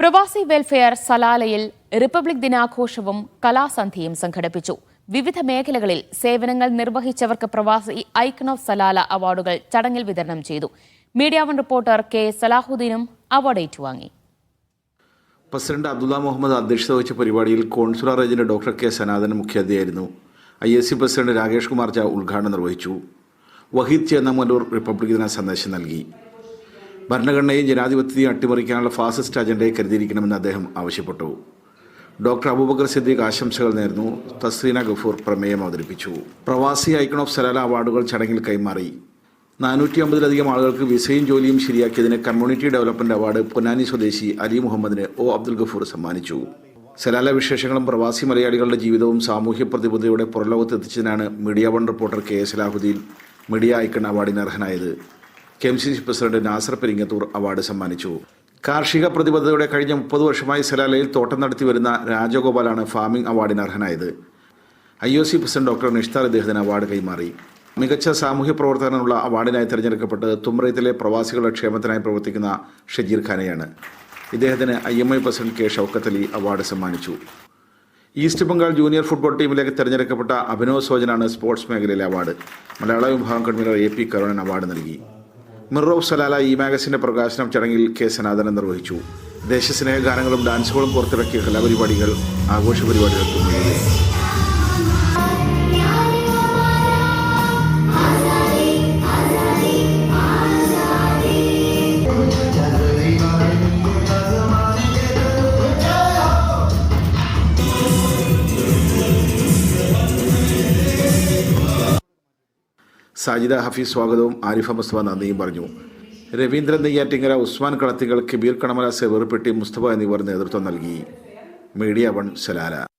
പ്രവാസി welfare സലാലയിൽ republic ദിനാഘോഷവും കലാസന്ധ്യയും സംഘടിപ്പിച്ചു. വിവിധ മേഖലകളിൽ സേവനങ്ങൾ നിർവഹിച്ചവർക്ക് പ്രവാസി ഐക്കൺ ഓഫ് സലാല അവാർഡുകൾ ചടങ്ങിൽ വിതരണം ചെയ്തു. മീഡിയ വൺ റിപ്പോർട്ടർ കെ സലാഹുദ്ദീനും അവാർഡ് ഏറ്റുവാങ്ങി. പ്രസിഡന്റ് അബ്ദുല്ല മുഹമ്മദ് അധ്യക്ഷത വഹിച്ച പരിപാടിയിൽ consular agent doctor K Sanatan മുഖ്യാതിഥിയായിരുന്നു. I S C president Rakesh Kumar Jha ഉദ്ഘാടനം നിർവഹിച്ചു. വഹീദ് ചേന്നമല്ലൂർ റിപ്പബ്ലിക് ദിന സന്ദേശം നൽകി. ഭരണഘടനയും ജനാധിപത്യത്തെയും അട്ടിമറിക്കാനുള്ള ഫാസിസ്റ്റ് അജണ്ടയെ കരുതിയിരിക്കണമെന്ന് അദ്ദേഹം ആവശ്യപ്പെട്ടു. ഡോക്ടർ അബൂബക്കർ സിദ്ദീഖ് ആശംസകൾ നേർന്നു. തസ്രീന ഗഫൂർ പ്രമേയം അവതരിപ്പിച്ചു. പ്രവാസി ഐക്കൺ ഓഫ് സലാല അവാർഡുകൾ ചടങ്ങിൽ കൈമാറി. നാനൂറ്റി അമ്പതിലധികം ആളുകൾക്ക് വിസയും ജോലിയും ശരിയാക്കിയതിന് കമ്മ്യൂണിറ്റി ഡെവലപ്മെന്റ് അവാർഡ് പൊന്നാനി സ്വദേശി അലി മുഹമ്മദിന് ഒ അബ്ദുൽ ഗഫൂർ സമ്മാനിച്ചു. സലാല വിശേഷങ്ങളും പ്രവാസി മലയാളികളുടെ ജീവിതവും സാമൂഹ്യ പ്രതിബദ്ധതയുടെ പുറലോകത്ത് എത്തിച്ചതിനാണ് media one reporter K S Alahuddin media icon അവാർഡിന് അർഹനായത്. K M C C president Nasar Peringathur award സമ്മാനിച്ചു. കാർഷിക പ്രതിബദ്ധതയുടെ കഴിഞ്ഞ മുപ്പത് വർഷമായി സലാലയിൽ തോട്ടം നടത്തി വരുന്ന രാജഗോപാലാണ് ഫാമിംഗ് അവാർഡിന് അർഹനായത്. I O C president doctor Nishtar ഇദ്ദേഹത്തിന് അവാർഡ് കൈമാറി. മികച്ച സാമൂഹ്യ പ്രവർത്തനമുള്ള അവാർഡിനായി തിരഞ്ഞെടുക്കപ്പെട്ട് തുമ്രയത്തിലെ പ്രവാസികളുടെ ക്ഷേമത്തിനായി പ്രവർത്തിക്കുന്ന ഷജീർ ഖാനെയാണ്. ഇദ്ദേഹത്തിന് I M I president K Shoukathali award സമ്മാനിച്ചു. ഈസ്റ്റ് ബംഗാൾ ജൂനിയർ ഫുട്ബോൾ ടീമിലേക്ക് തിരഞ്ഞെടുക്കപ്പെട്ട അഭിനവ് സോജനാണ് സ്പോർട്സ് മേഖലയിലെ അവാർഡ്. മലയാള വിഭാഗം convener A P Karunan award നൽകി. ഓഫ് സലാല ഈ മാഗസിന്റെ പ്രകാശനം ചടങ്ങിൽ കെ സനാതനൻ നിർവഹിച്ചു ദേശസ്നേഹ ഗാനങ്ങളും ഡാൻസുകളും പുറത്തിറക്കിയ കലാപരിപാടികൾ ആഘോഷ പരിപാടികൾ വേദിയായി. സാജിദ ഹഫീസ് സ്വാഗതവും ആരിഫ മുസ്തഫ നന്ദിയും പറഞ്ഞു. രവീന്ദ്രൻ നെയ്യാറ്റിങ്ങര ഉസ്മാൻ കളത്തിങ്കൽ കബീർ കണമല സെവർപ്പെട്ടി മുസ്തഫ എന്നിവർ നേതൃത്വം നൽകി. Media one Salalah.